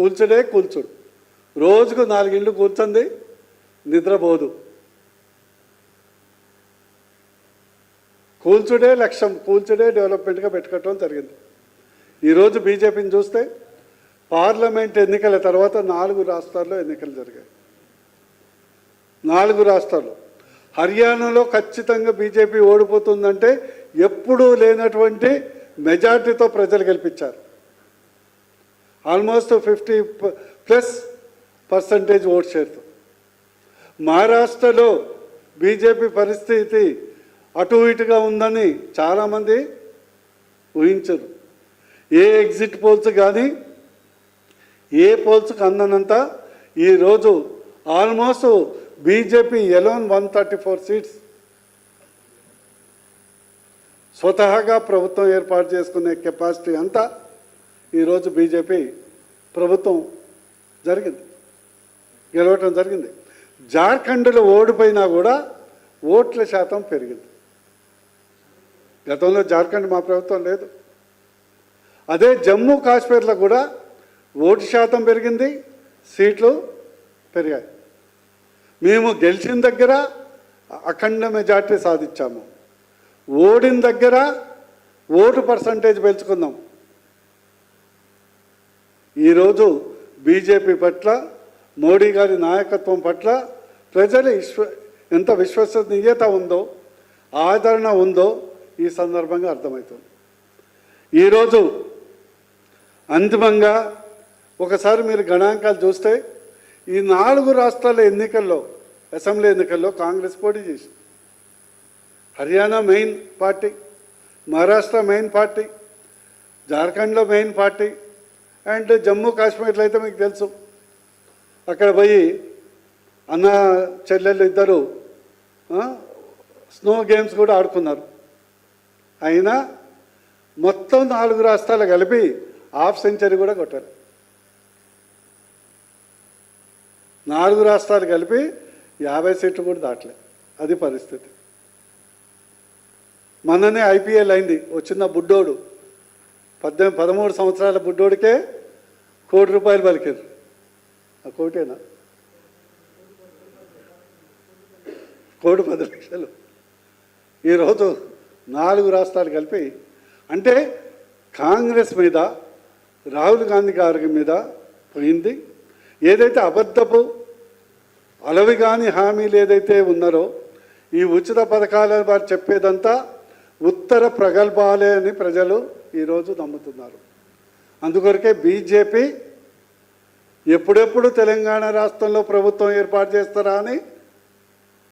కూల్చుడే కూల్చుడు. రోజుకు నాలుగిండ్లు కూర్చుంది నిద్రపోదు. కూల్చుడే లక్ష్యం కూల్చుడే డెవలప్మెంట్గా పెట్టుకోవటం జరిగింది. ఈరోజు బీజేపీని చూస్తే పార్లమెంట్ ఎన్నికల తర్వాత నాలుగు రాష్ట్రాల్లో ఎన్నికలు జరిగాయి. నాలుగు రాష్ట్రాలు. హర్యానాలో ఖచ్చితంగా బీజేపీ ఓడిపోతుందంటే ఎప్పుడూ లేనటువంటి మెజార్టీతో ప్రజలు గెలిపించారు. Almost fifty plus percentage vote షేర్తో మహారాష్ట్రలో బీజేపీ పరిస్థితి అటు ఇటుగా ఉందని చాలామంది ఊహించరు. ఏ ఎగ్జిట్ పోల్స్ కానీ ఏ పోల్స్కి అందనంత ఈరోజు almost BJP alone one thirty four seats. స్వతహాగా ప్రభుత్వం ఏర్పాటు చేసుకునే కెపాసిటీ అంతా ఈరోజు బీజేపీ ప్రభుత్వం జరిగింది. గెలవటం జరిగింది. జార్ఖండ్లో ఓడిపోయినా కూడా ఓట్ల శాతం పెరిగింది. గతంలో జార్ఖండ్ మా ప్రభుత్వం లేదు. అదే జమ్మూ కాశ్మీర్లో కూడా ఓటు శాతం పెరిగింది సీట్లు పెరిగాయి. మేము గెలిచిన దగ్గర అఖండ మెజార్టీ సాధించాము. ఓడిన దగ్గర ఓటు పర్సంటేజ్ పెంచుకుందాం ఈరోజు బీజేపీ పట్ల మోడీ గారి నాయకత్వం పట్ల ప్రజల విశ్వ ఎంత విశ్వసనీయత ఉందో ఆదరణ ఉందో ఈ సందర్భంగా అర్థమవుతుంది. ఈరోజు అంతిమంగా ఒకసారి మీరు గణాంకాలు చూస్తే ఈ నాలుగు రాష్ట్రాల ఎన్నికల్లో అసెంబ్లీ ఎన్నికల్లో కాంగ్రెస్ పోటీ చేసింది. Haryana main party Maharashtra main party జార్ఖండ్లో మెయిన్ పార్టీ అండ్ జమ్మూ కాశ్మీర్లో అయితే మీకు తెలుసు. అక్కడ పోయి అన్న చెల్లెళ్ళు ఇద్దరు స్నో గేమ్స్ కూడా ఆడుకున్నారు. అయినా మొత్తం నాలుగు రాష్ట్రాలు కలిపి హాఫ్ సెంచరీ కూడా కొట్టారు. నాలుగు రాష్ట్రాలు కలిపి యాభై సీట్లు కూడా దాటలే. అది పరిస్థితి. మొన్ననే ఐపీఎల్ అయింది. ఓ చిన్న బుడ్డోడు. పద్దెనిమిది పదమూడు సంవత్సరాల బుడ్డోడికే కోటి రూపాయలు పలికింది ఆ కోటేనా? కోటి పది లక్షలు. ఈరోజు నాలుగు రాష్ట్రాలు కలిపి అంటే కాంగ్రెస్ మీద రాహుల్ గాంధీ గారి మీద పోయింది. ఏదైతే అబద్ధపు అలవి కాని హామీలు ఏదైతే ఉన్నారో ఈ ఉచిత పథకాల వారు చెప్పేదంతా ఉత్తర ప్రగల్భాలే అని ప్రజలు ఈరోజు నమ్ముతున్నారు. అందుకొరకే బీజేపీ ఎప్పుడెప్పుడు తెలంగాణ రాష్ట్రంలో ప్రభుత్వం ఏర్పాటు చేస్తారా అని